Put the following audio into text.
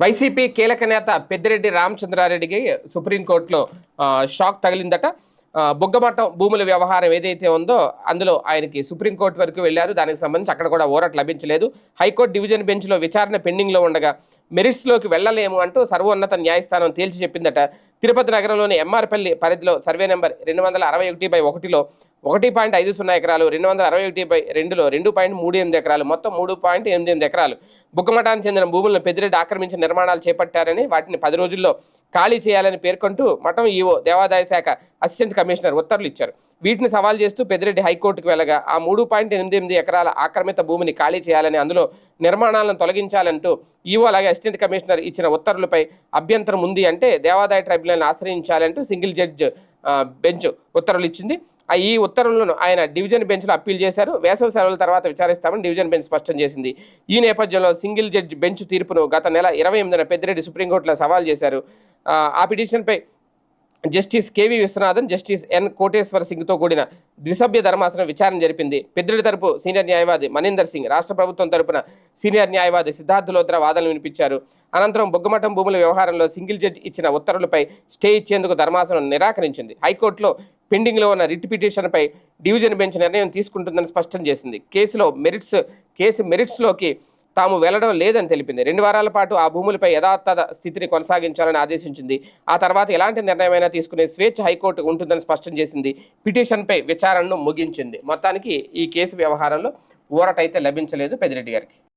YCP కీలక నేత పెద్దిరెడ్డి రామచంద్రారెడ్డికి సుప్రీంకోర్టులో షాక్ తగిలిందట. ఆ, బుగ్గమఠం భూముల వ్యవహారం ఏదైతే ఉందో అందులో ఆయనకి సుప్రీంకోర్టు వరకు వెళ్ళారు. దానికి సంబంధించి అక్కడ కూడా ఓరట్ లభించలేదు. హైకోర్టు డివిజన్ బెంచ్లో విచారణ పెండింగ్లో ఉండగా మెరిట్స్లోకి వెళ్ళలేము అంటూ సర్వోన్నత న్యాయస్థానం తేల్చి చెప్పిందట. తిరుపతి నగరంలోని ఎంఆర్పల్లి పరిధిలో సర్వే నెంబర్ రెండు వందల అరవై ఒకటి బై ఒకటిలో ఒకటి పాయింట్ ఐదు సున్నా ఎకరాలు రెండు వందల అరవై ఒకటి బై రెండులో రెండు పాయింట్ మూడు ఎనిమిది ఎకరాలు మొత్తం మూడు పాయింట్ ఎనిమిది ఎనిమిది ఎకరాలు. బుగ్గమఠానికి చెందిన భూములను పెద్దిరెడ్డి ఆక్రమించి నిర్మాణాలు చేపట్టారని వాటిని పది రోజుల్లో ఖాళీ చేయాలని పేర్కొంటూ మఠం ఈవో దేవాదాయ శాఖ అసిస్టెంట్ కమిషనర్ ఉత్తర్వులు ఇచ్చారు. వీటిని సవాల్ చేస్తూ పెద్దిరెడ్డి హైకోర్టుకు వెళ్ళగా ఆ మూడు పాయింట్ ఎనిమిది ఎనిమిది ఎకరాల ఆక్రమిత భూమిని ఖాళీ చేయాలని అందులో నిర్మాణాలను తొలగించాలంటూ ఈవో అలాగే అసిస్టెంట్ కమిషనర్ ఇచ్చిన ఉత్తర్వులపై అభ్యంతరం ఉంది అంటే దేవాదాయ ట్రైబ్యునల్ని ఆశ్రయించాలంటూ సింగిల్ జడ్జ్ బెంచ్ ఉత్తర్వులు ఇచ్చింది. ఈ ఉత్తర్వులను ఆయన డివిజన్ బెంచ్లో అప్పీల్ చేశారు. వేసవి సెలవుల తర్వాత విచారిస్తామని డివిజన్ బెంచ్ స్పష్టం చేసింది. ఈ నేపథ్యంలో సింగిల్ జడ్జ్ బెంచ్ తీర్పును గత నెల ఇరవై ఎనిమిదిన పెద్దిరెడ్డి సుప్రీంకోర్టులో సవాల్ చేశారు. ఆ, పిటిషన్పై justice KV Viswanathan justice N Koteswar సింగ్తో కూడిన ద్విసభ్య ధర్మాసనం విచారణ జరిపింది. పెద్దిరెడ్డి తరపు సీనియర్ న్యాయవాది మనీందర్ సింగ్ రాష్ట్ర ప్రభుత్వం తరపున సీనియర్ న్యాయవాది సిద్ధార్థ లోత్రా వాదనలు వినిపించారు. అనంతరం బొగ్గమఠం భూముల వ్యవహారంలో సింగిల్ జడ్జి ఇచ్చిన ఉత్తర్వులపై స్టే ఇచ్చేందుకు ధర్మాసనం నిరాకరించింది. హైకోర్టులో పెండింగ్లో ఉన్న రిట్ పిటిషన్పై డివిజన్ బెంచ్ నిర్ణయం తీసుకుంటుందని స్పష్టం చేసింది. కేసులో మెరిట్స్ కేసు మెరిట్స్లోకి తాము వెళ్ళడం లేదని తెలిపింది. రెండు వారాల పాటు ఆ భూములపై యథాతథ స్థితిని కొనసాగించాలని ఆదేశించింది. ఆ తర్వాత ఎలాంటి నిర్ణయమైనా తీసుకునే స్వేచ్ఛ హైకోర్టు ఉంటుందని స్పష్టం చేసింది. పిటిషన్పై విచారణను ముగించింది. మొత్తానికి ఈ కేసు వ్యవహారంలో ఊరటైతే లభించలేదు పెద్దిరెడ్డి గారికి.